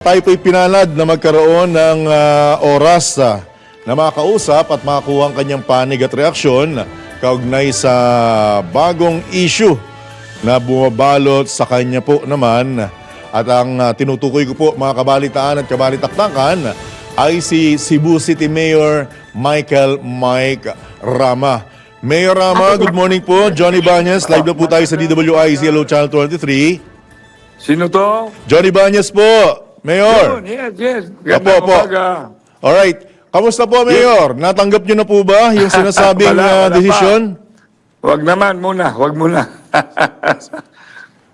Tayo po'y pinalad na magkaroon ng ah, oras ah, na makausap at makakuha ang kanyang panig at reaksyon kaugnay sa bagong issue na bumabalot sa kanya po naman. At ang ah, tinutukoy ko po mga kabalitaan at kabalitaktakan ay si Cebu City Mayor Michael Mike Rama. Mayor Rama, good morning po. Johnny Banyas, live na po tayo sa DWIZ Hello Channel 23. Sino to? Johnny Banyas po, Mayor. Yun, yes, yes. Opo, opo. umaga. Alright. Kamusta po, Mayor? Natanggap niyo na po ba yung sinasabing Wala, uh, wala pa. desisyon? Wag naman muna, wag muna.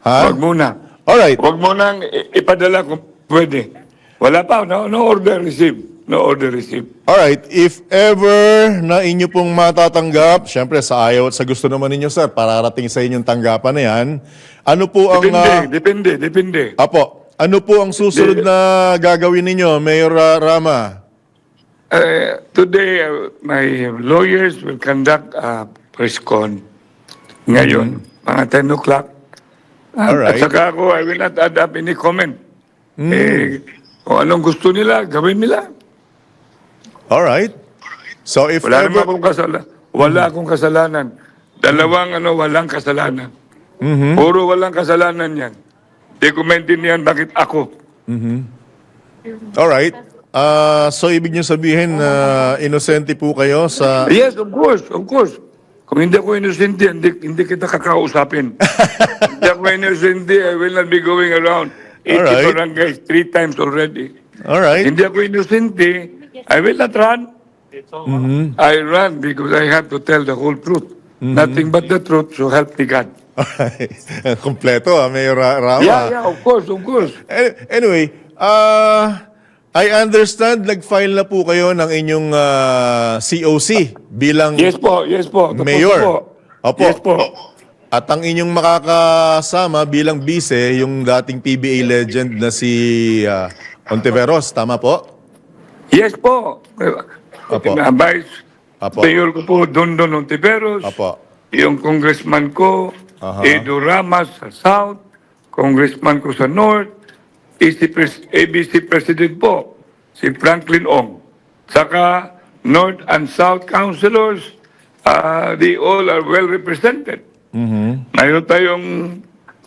Ha? wag muna. Alright. Wag mo nang i- ipadala kung pwede. Wala pa, no, no order received. No order received. Alright. If ever na inyo pong matatanggap, syempre sa ayaw at sa gusto naman ninyo, sir, pararating sa inyong tanggapan na yan, ano po ang... Depende, ah, depende, depende. apo, ano po ang susunod na gagawin ninyo, Mayor ah, Rama? Uh, today, uh, my lawyers will conduct a press con ngayon, mga 10 o'clock. At- Alright. At saka ako, I will not add up any comment. Eh, kung anong gusto nila, gawin nila. Alright. So if Wala naman ever... akong kasalanan. Wala akong kasalanan. Dalawang ano, walang kasalanan. Puro walang kasalanan yan. Di ko maintindihan bakit ako. Alright. Ah, so ibig niyo sabihin na inosente po kayo sa... Yes, of course, of course. Kung hindi ako inosente, hindi, hindi kita kakausapin. hindi ako inosente, I will not be going around 80 Alright. barangays three times already. Alright. Hindi ako inosente, I will not run. I run because I have to tell the whole truth. Nothing but the truth, so help me God. Alright. Kompleto, ah, Mayor Ra- Rama. Yeah, yeah, of course, of course. An- Anyway, uh, I understand nag-file na po kayo ng inyong ah, COC bilang Yes po, yes po. Tapos mayor. Po. Opo. Yes po. At ang inyong makakasama bilang vice, yung dating PBA legend na si ah, Ontiveros, tama po? Yes po. Apo. Na Vice Apo. Mayor ko po, Dondon Ontiveros. Apo. Yung congressman ko, Aha. Edo Ramas sa South. Congressman ko sa North. AC pres- ABC President po, si Franklin Ong. Saka North and South Councilors, uh, they all are well represented. Mayroon tayong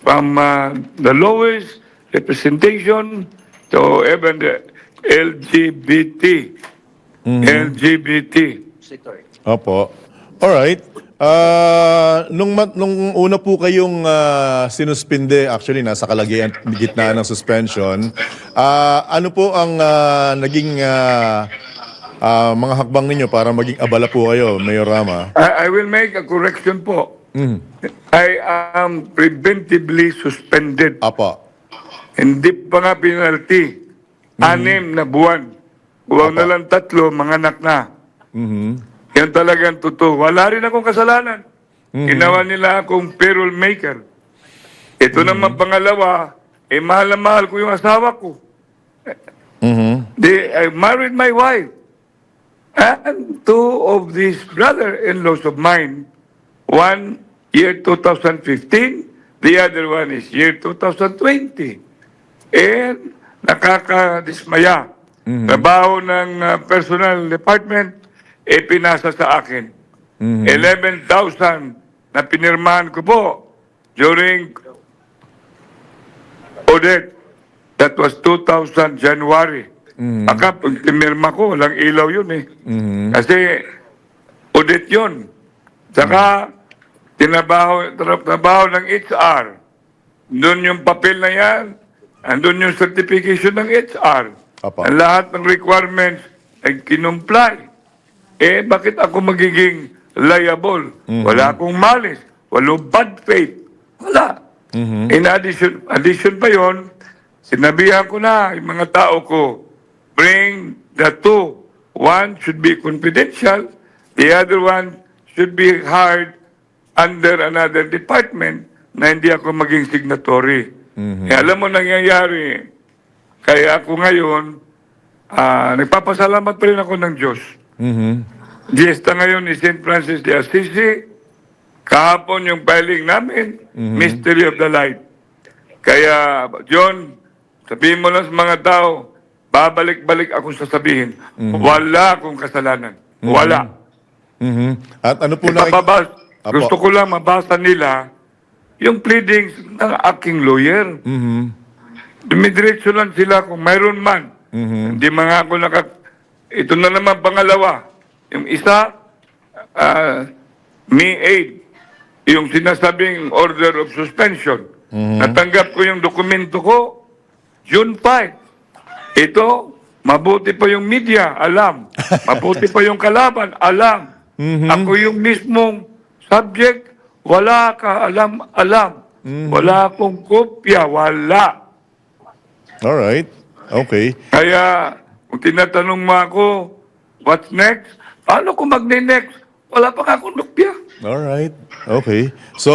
from uh, the lowest representation to even the LGBT. LGBT. Opo. Alright. Ah, nung, nung una po kayong ah, sinuspinde, actually nasa kalagyan gitna ng suspension, ah, ano po ang ah, naging ah, ah, mga hakbang ninyo para maging abala po kayo, Mayor Rama? I, I will make a correction po. I am preventively suspended. Apo. Hindi pa nga penalty. Anim na buwan. Buwan na lang tatlo, mga anak na. Yan talagang totoo. Wala rin akong kasalanan. Ginawa nila akong payroll maker. Ito naman pangalawa, eh mahal na mahal ko yung asawa ko. They, I married my wife. And two of these brother-in-laws of mine, one year 2015, the other one is year 2020. And nakakadismaya. Trabaho ng uh, personal department, eh pinasa sa akin. 11,000 na pinirmahan ko po during audit. That was 2000 January. Aka, pag pinirma ko, walang ilaw yun eh. Kasi audit yun. Saka, tinabaho, tra- trabaho ng HR. Doon yung papel na yan. Andun yung certification ng HR. Apa. Ang lahat ng requirements ay kinumply. Eh, bakit ako magiging liable? Wala akong malis. Walang bad faith. Wala. In addition, addition pa yon, sinabihan ko na yung mga tao ko, bring the two. One should be confidential, the other one should be hired under another department na hindi ako maging signatory. Eh, alam mo nangyayari, kaya ako ngayon, ah, nagpapasalamat pa rin ako ng Diyos. Diesta ngayon ni St. Francis de Assisi, kahapon yung filing namin, Mystery of the Light. Kaya, John, sabihin mo lang sa mga tao, babalik-balik akong sasabihin, Mhm. wala akong kasalanan. Wala. Mhm. At ano po na... Gusto ko lang mabasa nila yung pleadings ng aking lawyer. Mhm. Dumidiretso lang sila kung mayroon man. Mhm. Hindi mga ako naka... Ito na naman pangalawa. Yung isa, ah, May 8, yung sinasabing order of suspension. Natanggap ko yung dokumento ko, June 5. Ito, mabuti pa yung media, alam. Mabuti pa yung kalaban, alam. Ako yung mismong subject, wala ka alam, alam. Wala akong kopya, wala. Alright. Okay. Kaya, kung tinatanong mo ako, what's next? Paano ko magne-next? Wala pa nga akong kopya. Alright. Okay. So,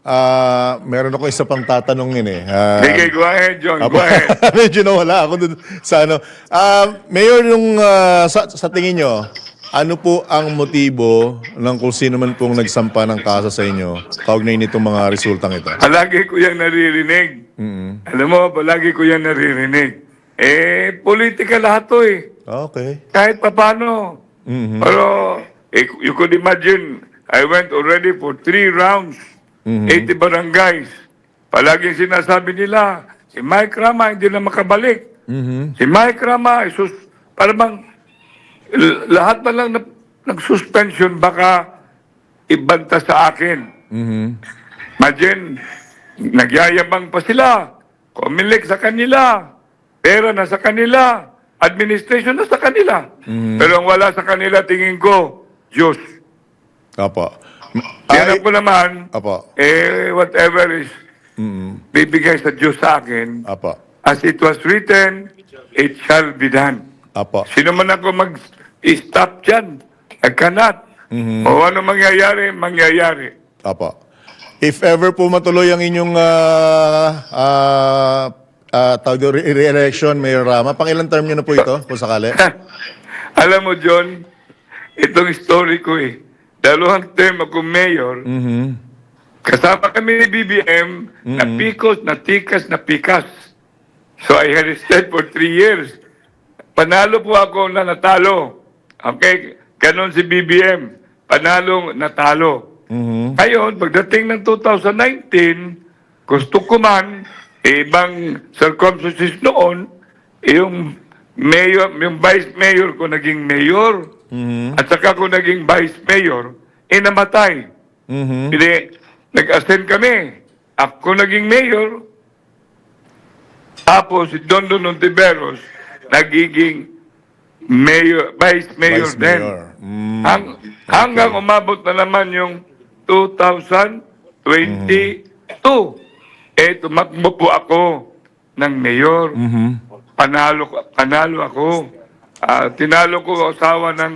ah meron ako isa pang tatanungin eh. Ah, Sige, go ahead, John. Go ahead. medyo nawala ako dun sa ano. Ah, Mayor, yung ah, sa, sa tingin nyo, ano po ang motibo ng kung sino man pong nagsampa ng kaso sa inyo kaugnay nitong mga resultang ito? Palagi ko yan naririnig. Alam mo, palagi ko yan naririnig. Eh, politika lahat to eh. Okay. Kahit papano. Mhm. Pero, eh, you could imagine, I went already for three rounds, 80 barangays. Palaging sinasabi nila, si Mike Rama hindi na makabalik. Mhm. Si Mike Rama, isus, para bang l- lahat na lang na, nag-suspension baka ibanta sa akin. Mhm. Imagine, nagyayabang pa sila. Kumilik sa kanila. Pera na sa kanila. Administration na sa kanila. Pero ang wala sa kanila, tingin ko, Diyos. Apo. Kaya Ay, ko naman, apo. eh, whatever is Mhm. bibigay sa Diyos sa akin, Apo. as it was written, it shall be done. Apo. Sino man ako mag-stop dyan, I cannot. O ano mangyayari, mangyayari. Apo. If ever po matuloy ang inyong uh, uh, tawag doon, re- re-election, Mayor Rama, pang ilang term nyo na po ito, kung sakali? Alam mo, John, itong story ko eh. Dalawang term ako mayor, Mhm. kasama kami ni BBM, na pikos, na tikas, na pikas. So I had stayed for three years. Panalo po ako na natalo. Okay? Ganon si BBM. Panalong natalo. Mhm. Ngayon, pagdating ng 2019, gusto ko man, ibang circumstances noon, yung mayor, yung vice mayor ko naging mayor, at saka ko naging vice mayor, eh namatay. Mhm. Hindi, nag-ascend kami. Ako naging mayor, tapos si Don Don Ontiveros, nagiging mayor, vice mayor Vice din. Mayor. Mm. Hang, hanggang umabot na naman yung 2022. Eh, tumakbo po ako ng mayor. Mhm. Panalo, panalo ako. Ah, tinalo ko ang asawa ng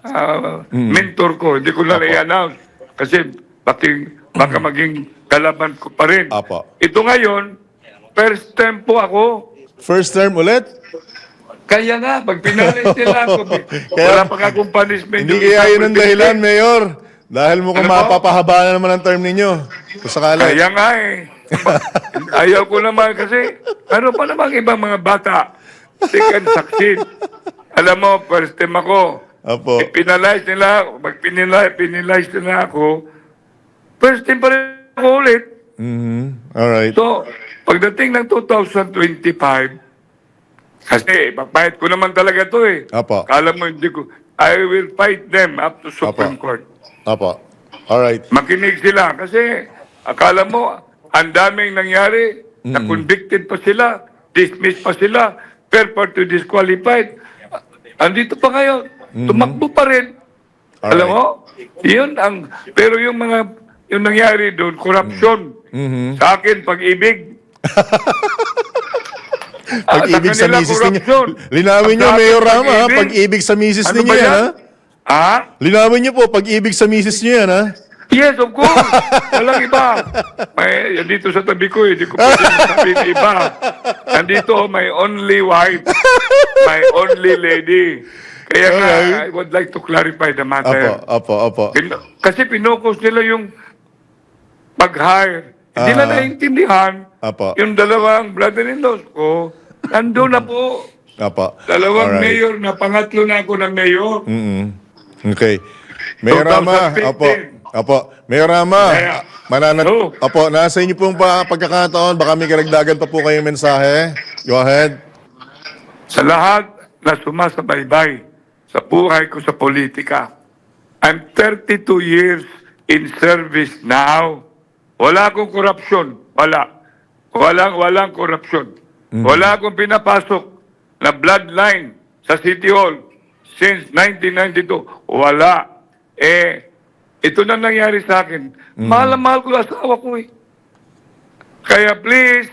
ah, mentor ko. Hindi ko na i-announce. Kasi baki, baka maging kalaban ko pa rin. Apo. Ito ngayon, first time po ako. First term ulit? Kaya nga, pag pinalis nila ako, wala pa akong punishment. Hindi kaya yun ang dahilan. Mayor. Dahil mukhang Ano mapapahaba na naman ang term ninyo. Kung sakali. Kaya nga eh. Ayaw ko naman kasi meron pa namang ibang mga bata. Can succeed. Alam mo, first time ako. Apo. Pinalize nila, pag pinilize, pinilize nila ako, first time pa rin ako ulit. Mhm. Alright. So, pagdating ng 2025, kasi papayat ko naman talaga to eh. Apo. Kala mo hindi ko, I will fight them up to Supreme Apo. Court. Apo. Alright. makinig sila kasi akala mo ang daming nangyari na convicted pa sila, dismissed pa sila, fair to disqualified. Andito pa ngayon, tumakbo pa rin. Alam mo? Yun ang, pero yung mga, yung nangyari doon, corruption. Mhm. Sa akin, pag-ibig. Ah, Pag-ibig sa kanila, misis ninyo. corruption. Linawin nyo, Mayor Rama, pag-ibig. Pag-ibig sa misis Ano ninyo yan? ha? Ha? Linawin nyo po, pag-ibig sa misis nyo yan, ha? Yes, of course. Walang iba. May, yan dito sa tabi ko, eh. Hindi ko pwede sabihin iba. Nandito, my only wife. My only lady. Kaya nga, I would like to clarify the matter. apo, apo. Pin- kasi pinokos nila yung pag-hire Hindi na Ah. naiintindihan. Apo. Yung dalawang brother-in-laws ko, nandun na po. Apo. Dalawang Alright. mayor na pangatlo na ako ng mayor. Mm-mm. Okay. Mayor Rama, 2015. apo. Apo. Mayor Rama, mananat, Oh. apo, nasa inyo pong pa, pagkakataon, baka may karagdagan pa po kayong mensahe. Go ahead. Sa lahat na sumasabaybay sa buhay ko sa politika, I'm 32 years in service now. Wala akong korupsyon. Wala. Walang, walang korupsyon. Wala akong pinapasok na bloodline sa City Hall since 1992. Wala. Eh, ito na nangyari sa akin. Mahal na mahal ko asawa ko eh. Kaya please,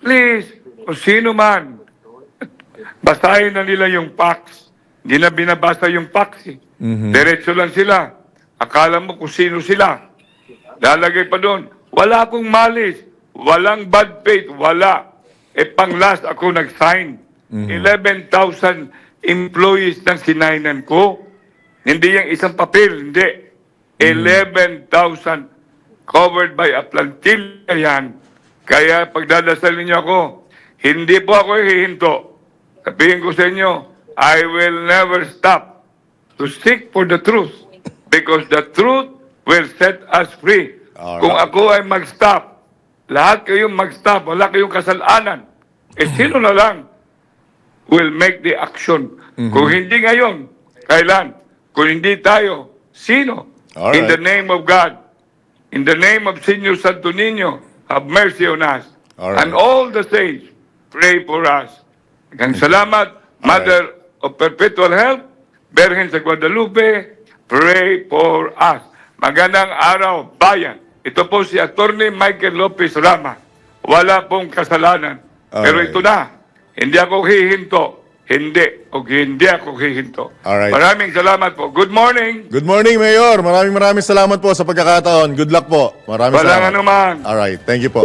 please, kung sino man, basahin na nila yung fax. Hindi na binabasa yung fax eh. Diretso lang sila. Akala mo kung sino sila. Lalagay pa doon. Wala akong malis. Walang bad faith. Wala. E pang last ako nag-sign. 11,000 employees ng sinainan ko. Hindi yung isang papel. Hindi. 11,000 covered by a plantilla yan. Kaya pagdadasal ninyo ako, hindi po ako hihinto. Sabihin ko sa inyo, I will never stop to seek for the truth because the truth will set us free. Alright. Kung ako ay mag-stop, lahat kayong mag-stop, wala kayong kasalanan. Eh sino na lang will make the action. Kung hindi ngayon, kailan? Kung hindi tayo, sino? Alright. In the name of God, in the name of Senor Santo Niño, have mercy on us. Alright. And all the saints, pray for us. Ang salamat, Mother of Perpetual Help, Berhen sa Guadalupe, pray for us. Magandang araw, bayan. Ito po si Attorney Michael Lopez Rama. Wala pong kasalanan. Pero Alright. ito na, hindi ako hihinto. Hindi. O hindi ako hihinto. Alright. Maraming salamat po. Good morning. Good morning, Mayor. Maraming maraming salamat po sa pagkakataon. Good luck po. Maraming Walang salamat. anuman. All right. Thank you po.